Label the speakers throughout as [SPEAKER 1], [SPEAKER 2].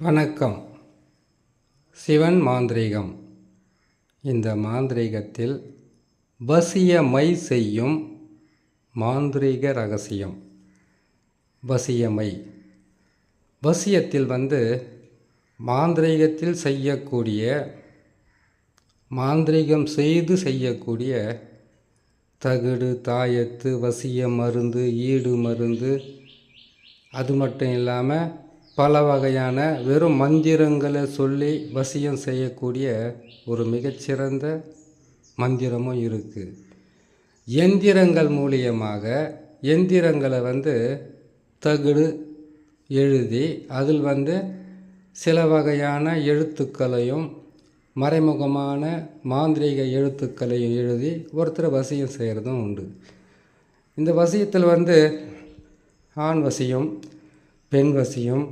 [SPEAKER 1] வணக்கம். சிவன் மாந்திரீகம். இந்த மாந்திரீகத்தில் வசியமை செய்யும் மாந்திரீக ரகசியம். வசியமை. வசியத்தில் வந்து மாந்திரீகத்தில் செய்யக்கூடிய மாந்திரீகம் செய்து செய்யக்கூடிய தகுடு தாயத்து வசிய மருந்து ஈடு மருந்து அது மட்டும் இல்லாமல் பல வகையான வெறும் மந்திரங்களை சொல்லி வசியம் செய்யக்கூடிய ஒரு மிகச்சிறந்த மந்திரமும் இருக்குது எந்திரங்கள் மூலியமாக எந்திரங்களை வந்து தகுடு எழுதி அதில் வந்து சில வகையான எழுத்துக்களையும் மறைமுகமான மாந்திரீக எழுத்துக்களையும் எழுதி ஒருத்தர் வசியம் செய்கிறதும் உண்டு. இந்த வசியத்தில் வந்து ஆண் வசியம் பெண் வசியம்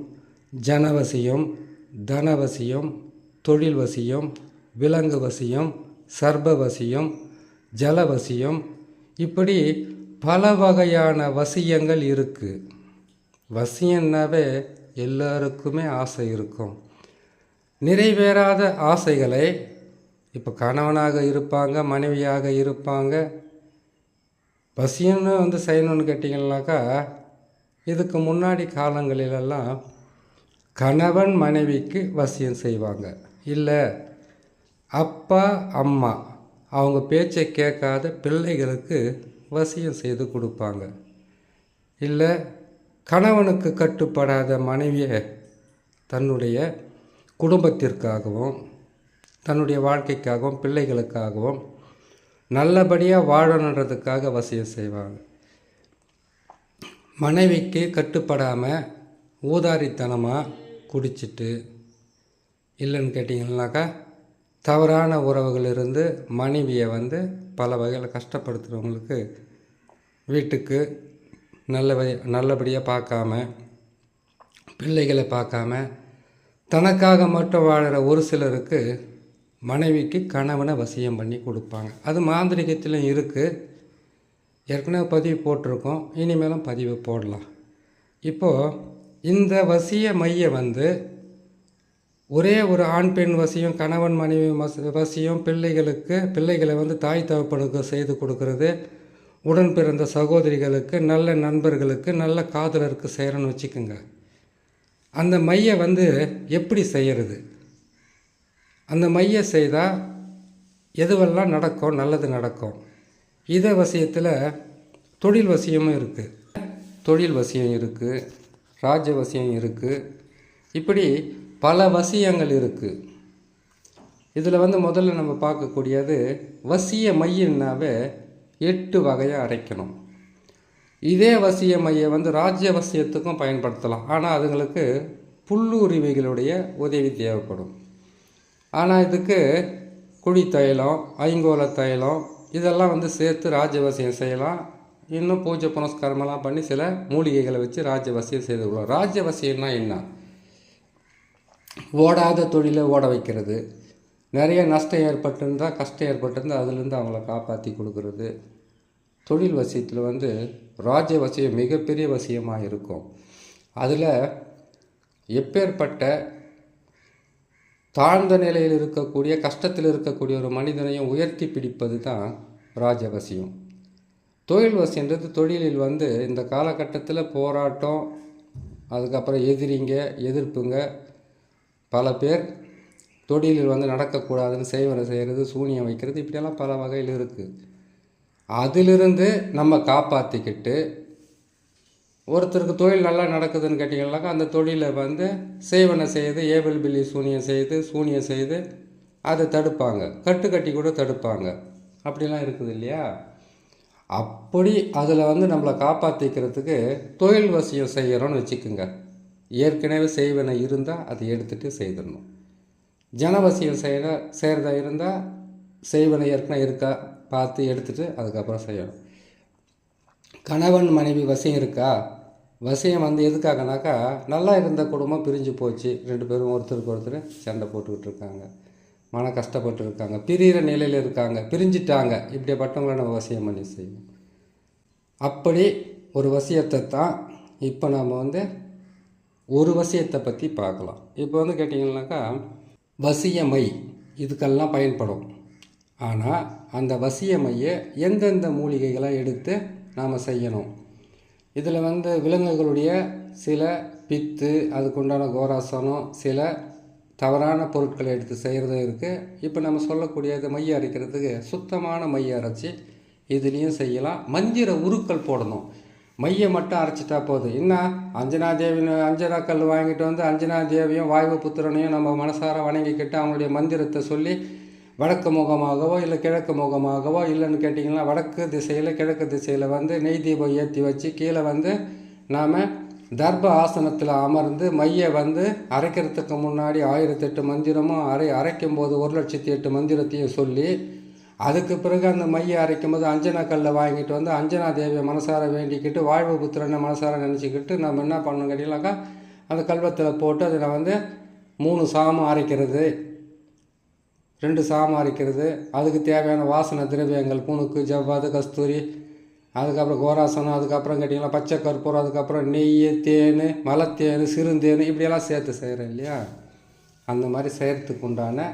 [SPEAKER 1] ஜனவசியம் தனவசியம் தொழில் வசியம் விலங்கு வசியம் சர்ப வசியம் ஜலவசியம் இப்படி பல வகையான வசியங்கள் இருக்குது வசியம்னாவே எல்லாருக்குமே ஆசை இருக்கும். நிறைவேறாத ஆசைகளை இப்போ கணவனாக இருப்பாங்க மனைவியாக இருப்பாங்க. வசியம்னு வந்து செய்யணும்னு கேட்டிங்கனாக்கா இதுக்கு முன்னாடி காலங்களிலெல்லாம் கணவன் மனைவிக்கு வசியம் செய்வாங்க. இல்லை அப்பா அம்மா அவங்க பேச்சை கேட்காத பிள்ளைகளுக்கு வசியம் செய்து கொடுப்பாங்க. இல்லை கணவனுக்கு கட்டுப்படாத மனைவியை தன்னுடைய குடும்பத்திற்காகவும் தன்னுடைய வாழ்க்கைக்காகவும் பிள்ளைகளுக்காகவும் நல்லபடியாக வாழணுன்றதுக்காக வசியம் செய்வாங்க. மனைவிக்கு கட்டுப்படாமல் ஊதாரித்தனமாக குடிச்சிட்டு இல்லைன்னு கேட்டிங்கன்னாக்கா தவறான உறவுகளிலிருந்து இருந்து மனைவியை வந்து பல வகையில் கஷ்டப்படுத்துகிறவங்களுக்கு வீட்டுக்கு நல்ல நல்லபடியாக பார்க்காம பிள்ளைகளை பார்க்காம தனக்காக மட்டும் வாழ்கிற ஒரு சிலருக்கு மனைவிக்கு கணவனை வசியம் பண்ணி கொடுப்பாங்க. அது மாந்திரிகத்திலும் இருக்குது ஏற்கனவே பதிவு போட்டிருக்கோம். இனிமேலும் பதிவு போடலாம். இப்போது இந்த வசிய மைய வந்து ஒரே ஒரு ஆண் பெண் வசியம் கணவன் மனைவி வச வசியம் பிள்ளைகளுக்கு பிள்ளைகளை வந்து தாய் தகப்பனுக்கு செய்து கொடுக்கறது. உடன் பிறந்த சகோதரிகளுக்கு நல்ல நண்பர்களுக்கு நல்ல காதலருக்கு செய்கிறன்னு வச்சுக்கோங்க. அந்த மைய வந்து எப்படி செய்கிறது அந்த மைய செய்தால் எதுவெல்லாம் நடக்கும்? நல்லது நடக்கும். இதை வசியத்தில் தொழில் வசியமும் இருக்குது தொழில் வசியம் இருக்குது ராஜ வசியம் இருக்குது இப்படி பல வசியங்கள் இருக்குது இதில் வந்து முதல்ல நம்ம பார்க்கக்கூடியது வசிய மையன்னாவே எட்டு வகையாக அரைக்கணும். இதே வசிய மைய வந்து ராஜ்ய வசியத்துக்கும் பயன்படுத்தலாம். ஆனால் அதுங்களுக்கு புல்லுரிமைகளுடைய உதவி தேவைப்படும். ஆனால் இதுக்கு குழி தைலம் ஐங்கோல தைலம் இதெல்லாம் வந்து சேர்த்து ராஜவசியம் செய்யலாம். இன்னும் பூஜை புனஸ்காரமெல்லாம் பண்ணி சில மூலிகைகளை வச்சு ராஜ்யவசியம் செய்து கொள்ளலாம் ராஜ்யவசியம்னா என்ன? ஓடாத தொழிலை ஓட வைக்கிறது. நிறைய நஷ்டம் ஏற்பட்டிருந்தால் கஷ்டம் ஏற்பட்டிருந்தால் அதுலேருந்து அவங்கள காப்பாற்றி கொடுக்குறது. தொழில் வசியத்தில் வந்து ராஜ்ய வசியம் மிகப்பெரிய வசியமாக இருக்கும். அதில் எப்பேற்பட்ட தாழ்ந்த நிலையில் இருக்கக்கூடிய கஷ்டத்தில் இருக்கக்கூடிய ஒரு மனிதனையும் உயர்த்தி பிடிப்பது தான் ராஜவசியம். தொழில் வசியன்றது தொழிலில் வந்து இந்த காலகட்டத்தில் போராட்டம் அதுக்கப்புறம் எதிரிங்க எதிர்ப்புங்க பல பேர் தொழிலில் வந்து நடக்கக்கூடாதுன்னு செய்வனை செய்கிறது சூனியம் வைக்கிறது இப்படியெல்லாம் பல வகையில் இருக்குது அதிலிருந்து நம்ம காப்பாற்றிக்கிட்டு ஒருத்தருக்கு தொழில் நல்லா நடக்குதுன்னு கேட்டிங்கன்னாக்கா அந்த தொழிலை வந்து சேவனை செய்து ஏவல் பில்லி சூனியம் செய்து சூனியம் செய்து அதை தடுப்பாங்க. கட்டு கட்டி கூட தடுப்பாங்க. அப்படிலாம் இருக்குது இல்லையா? அப்படி அதில் வந்து நம்மளை காப்பாற்றிக்கிறதுக்கு தொழில் வசியம் செய்கிறோன்னு வச்சுக்கோங்க. ஏற்கனவே செய்வனை இருந்தால் அதை எடுத்துகிட்டு செய்திடணும். ஜனவசியம் செய்கிற செய்கிறதா இருந்தால் செய்வனை ஏற்கனவே இருக்கா பார்த்து எடுத்துகிட்டு அதுக்கப்புறம் செய்யணும். கணவன் மனைவி வசியம் இருக்கா? வசியம் வந்து எதுக்காகனாக்கா நல்லா இருந்த குடும்பம் பிரிஞ்சு போச்சு. ரெண்டு பேரும் ஒருத்தருக்கு ஒருத்தர் சண்டை போட்டுக்கிட்டு இருக்காங்க. மன கஷ்டப்பட்டு இருக்காங்க பிரிகிற நிலையில் இருக்காங்க. பிரிஞ்சிட்டாங்க. இப்படிப்பட்டவங்களை நம்ம வசியம் பண்ணி செய்யணும் அப்படி ஒரு வசியத்தை தான் இப்போ நாம் வந்து ஒரு வசியத்தை பற்றி பார்க்கலாம். இப்போ வந்து கேட்டிங்கனாக்கா வசியமை இதுக்கெல்லாம் பயன்படும். ஆனால் அந்த வசிய மையை எந்தெந்த மூலிகைகளை எடுத்து நாம் செய்யணும்? இதில் வந்து விலங்குகளுடைய சில பித்து அதுக்குண்டான கோராசனம் சில தவறான பொருட்களை எடுத்து செய்கிறதும் இருக்குது இப்போ நம்ம சொல்லக்கூடிய இந்த மைய அரைக்கிறதுக்கு சுத்தமான மைய அரைச்சி இதுலேயும் செய்யலாம். மந்திர உருக்கள் போடணும். மையை மட்டும் அரைச்சிட்டா போதும். என்ன? அஞ்சனா தேவின்னு அஞ்சனா கல் வாங்கிட்டு வந்து அஞ்சனா தேவியும் வாய்வு புத்திரனையும் நம்ம மனசார வணங்கிக்கிட்டு அவங்களுடைய மந்திரத்தை சொல்லி வடக்கு முகமாகவோ இல்லை கிழக்கு முகமாகவோ இல்லைன்னு கேட்டிங்கன்னா வடக்கு திசையில் கிழக்கு திசையில் வந்து நெய் தீபம் ஏற்றி வச்சு கீழே வந்து நாம் தர்ப ஆசனத்தில் அமர்ந்து மையை வந்து அரைக்கிறதுக்கு முன்னாடி ஆயிரத்தெட்டு மந்திரமும் அரை அரைக்கும் போது ஒரு லட்சத்தி எட்டு மந்திரத்தையும் சொல்லி அதுக்கு பிறகு அந்த மையை அரைக்கும் போது அஞ்சனா கல்லை வாங்கிட்டு வந்து அஞ்சனா தேவியை மனசார வேண்டிக்கிட்டு வாழ்வு புத்திரனை மனசார நினச்சிக்கிட்டு நம்ம என்ன பண்ணணும் கேட்டீங்கன்னாக்கா அந்த கல்வத்தில் போட்டு அதில் வந்து மூணு சாமம் அரைக்கிறது ரெண்டு சாமம் அரைக்கிறது அதுக்கு தேவையான வாசனை திரவியங்கள் புணுக்கு ஜவ்வாது கஸ்தூரி அதுக்கப்புறம் கோராசனம் அதுக்கப்புறம் கேட்டிங்கன்னா பச்சை கற்பூரம் அதுக்கப்புறம் நெய் தேன் மலத்தேன் சிறுந்தேன் இப்படியெல்லாம் சேர்த்து செய்கிறேன் இல்லையா? அந்த மாதிரி செய்கிறதுக்கு உண்டான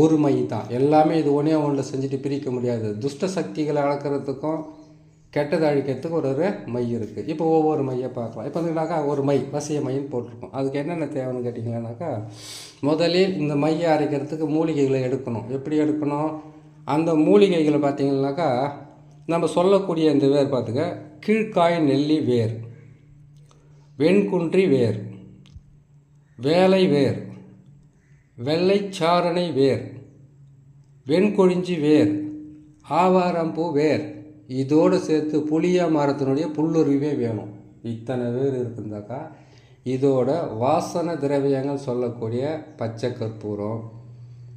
[SPEAKER 1] ஒரு மை தான். எல்லாமே இது ஒன்றே ஒன்றில் செஞ்சுட்டு பிரிக்க முடியாது. துஷ்ட சக்திகளை அளக்கிறதுக்கும் கெட்டதை அழிக்கிறதுக்கு ஒரு ஒரு மை இருக்குது இப்போ ஒவ்வொரு மையை பார்க்கலாம். இப்போ வந்துனாக்கா ஒரு மை வசிய மைன்னு போட்டிருக்கோம் அதுக்கு என்னென்ன தேவைன்னு கேட்டிங்கன்னாக்கா முதலில் இந்த மையை அரைக்கிறதுக்கு மூலிகைகளை எடுக்கணும். எப்படி எடுக்கணும்? அந்த மூலிகைகளை பார்த்தீங்கன்னாக்கா நம்ம சொல்லக்கூடிய இந்த வேர் பார்த்துக்க கீழ்காய் நெல்லி வேர் வெண்குன்றி வேர் வேலை வேர் வெள்ளைச்சாரணை வேர் வெண்கொழிஞ்சி வேர் ஆவாரம்பூ வேர். இதோடு சேர்த்து புளிய மரத்தினுடைய புல்லுருவே வேணும். இத்தனை பேர் இருக்குந்தாக்கா இதோட வாசன திரவியங்கள் சொல்லக்கூடிய பச்சை கற்பூரம்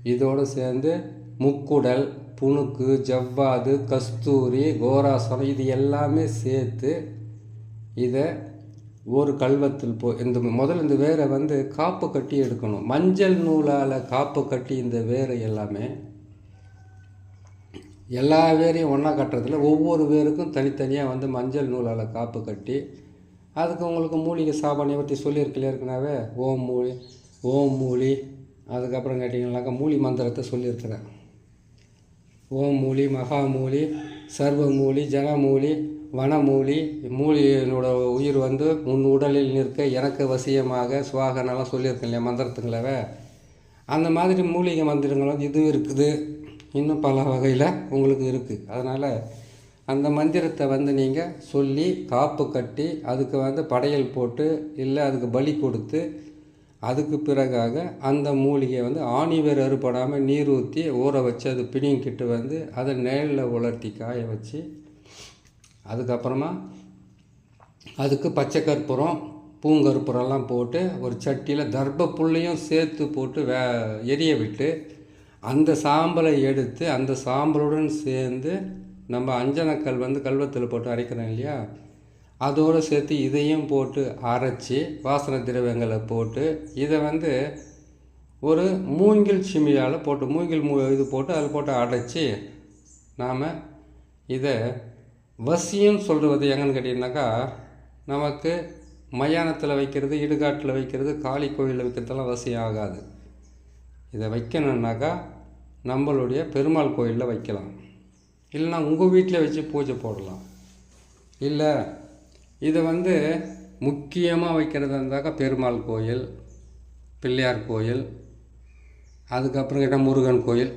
[SPEAKER 1] இதோடு சேர்ந்து முக்குடல் புணுக்கு ஜவ்வாது கஸ்தூரி கோராசனம் இது எல்லாமே சேர்த்து இதை ஒரு கல்வத்தில் போ இந்த முதல்ல இந்த வேரை வந்து காப்பு கட்டி எடுக்கணும். மஞ்சள் நூலால் காப்பு கட்டி இந்த வேரை எல்லாமே எல்லா வேரையும் ஒன்றா கட்டுறதுல ஒவ்வொரு வேருக்கும் தனித்தனியாக வந்து மஞ்சள் நூலால் காப்பு கட்டி அதுக்கு உங்களுக்கு மூலிகை சாபானியை பற்றி சொல்லியிருக்கல ஏற்கனவே ஓம் மூலி ஓம் மூலி அதுக்கப்புறம் கேட்டிங்கனாக்கா மூலி மந்திரத்தை சொல்லியிருக்கிறேன் ஓம் மூலி மகாமூலி சர்வமூலி ஜனமூலி வனமூலி மூலியினோட உயிர் வந்து உன் உடலில் நிற்க எனக்கு வசியமாக சுவாகனெல்லாம் சொல்லியிருக்கேன் இல்லையா மந்திரத்துங்களவே? அந்த மாதிரி மூலிகை மந்திரங்கள் வந்து இது இருக்குது. இன்னும் பல வகையில் உங்களுக்கு இருக்குது அதனால் அந்த மந்திரத்தை வந்து நீங்கள் சொல்லி காப்பு கட்டி அதுக்கு வந்து படையல் போட்டு இல்லை அதுக்கு பலி கொடுத்து அதுக்கு பிறகாக அந்த மூலிகையை வந்து ஆணி வேர் அறுபடாமல் நீர் ஊற்றி ஊற வச்சு அது பிடிங்கிட்டு வந்து அதை நேரில் உலர்த்தி காய வச்சு அதுக்கப்புறமா அதுக்கு பச்சை கற்பூரம் பூங்கற்பூரம்லாம் போட்டு ஒரு சட்டியில் தர்ப்ப புல்லையும் சேர்த்து போட்டு வே எரிய விட்டு அந்த சாம்பலை எடுத்து அந்த சாம்பலுடன் சேர்ந்து நம்ம அஞ்சனக்கல் வந்து கல்வத்தில் போட்டு அரைக்கிறோம் இல்லையா? அதோடு சேர்த்து இதையும் போட்டு அரைச்சி வாசனை திரவியங்களை போட்டு இதை வந்து ஒரு மூங்கில் சிமியால் போட்டு மூங்கில் மூ இது போட்டு அதில் போட்டு அடைச்சி நாம் இதை வசியம் சொல்கிறது எங்கன்னு கேட்டிங்கனாக்கா நமக்கு மயானத்தில் வைக்கிறது இடுகாட்டில் வைக்கிறது காளி கோயிலில் வைக்கிறதெல்லாம் வசியம் ஆகாது. இதை வைக்கணுன்னாக்கா நம்மளுடைய பெருமாள் கோயிலில் வைக்கலாம். இல்லைன்னா உங்கள் வீட்டில் வச்சு பூஜை போடலாம். இல்லை இதை வந்து முக்கியமாக வைக்கிறதா இருந்தாக்கா பெருமாள் கோயில் பிள்ளையார் கோயில் அதுக்கப்புறம் கேட்டால் முருகன் கோயில்.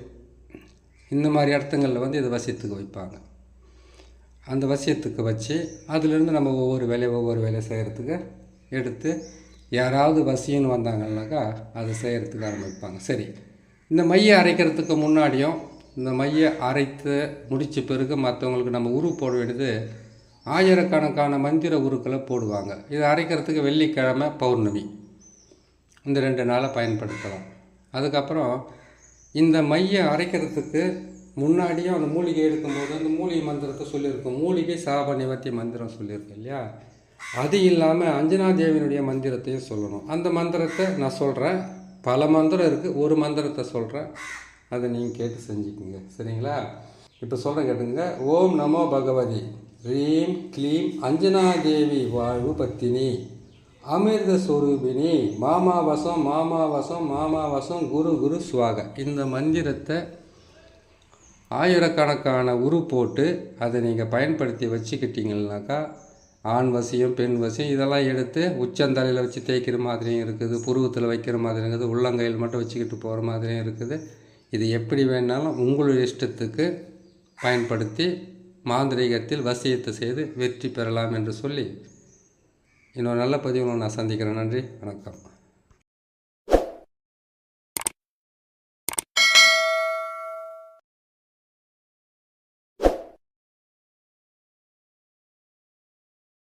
[SPEAKER 1] இந்த மாதிரி இடத்துங்களில் வந்து இதை வசியத்துக்கு வைப்பாங்க. அந்த வசியத்துக்கு வச்சு அதுலேருந்து நம்ம ஒவ்வொரு வேலையை ஒவ்வொரு வேலையை செய்கிறதுக்கு எடுத்து யாராவது வசின்னு வந்தாங்கன்னாக்கா அதை செய்கிறதுக்கு ஆரம்பிப்பாங்க. சரி இந்த மையை அரைக்கிறதுக்கு முன்னாடியும் இந்த மையை அரைத்து முடித்த பிறகு மற்றவங்களுக்கு நம்ம உரு போட வேண்டியது ஆயிரக்கணக்கான மந்திர உருக்களை போடுவாங்க. இதை அரைக்கிறதுக்கு வெள்ளிக்கிழமை பௌர்ணமி. இந்த ரெண்டு நாளை பயன்படுத்தலாம். அதுக்கப்புறம் இந்த மையை அரைக்கிறதுக்கு முன்னாடியும் அந்த மூலிகை எடுக்கும்போது அந்த மூலிகை மந்திரத்தை சொல்லியிருக்கோம். மூலிகை சாப நிவர்த்தி மந்திரம் சொல்லியிருக்கேன் இல்லையா? அது இல்லாமல் அஞ்சனா தேவியினுடைய மந்திரத்தையும் சொல்லணும். அந்த மந்திரத்தை நான் சொல்கிறேன் பல மந்திரம் இருக்குது ஒரு மந்திரத்தை சொல்கிறேன் அதை நீங்கள் கேட்டு செஞ்சுக்கோங்க. சரிங்களா? இப்போ சொல்கிறேன் கேட்டுங்க ஓம் நமோ பகவதி. ரீம் க்ளீம் அஞ்சனா தேவி வாழ்வு பத்தினி. அமிர்த ஸ்வரூபிணி மாமாவசம் மாமாவசம் மாமாவசம் குரு குரு சுவாக. இந்த மந்திரத்தை ஆயிரக்கணக்கான உரு போட்டு அதை நீங்கள் பயன்படுத்தி வச்சுக்கிட்டீங்கன்னாக்கா ஆண் வசியம் பெண் வசியம் இதெல்லாம் எடுத்து உச்சந்தலையில் வச்சு தேய்க்கிற மாதிரியும் இருக்குது புருவத்தில் வைக்கிற மாதிரியும் இருக்குது உள்ளங்கையில் மட்டும் வச்சுக்கிட்டு போகிற மாதிரியும் இருக்குது. இது எப்படி வேணாலும் உங்களுடைய இஷ்டத்துக்கு பயன்படுத்தி மாந்திரீகத்தில் வசியத்தை செய்து வெற்றி பெறலாம் என்று சொல்லி. இன்னொரு நல்ல பதிவில் நான் சந்திக்கிறேன். நன்றி. வணக்கம்.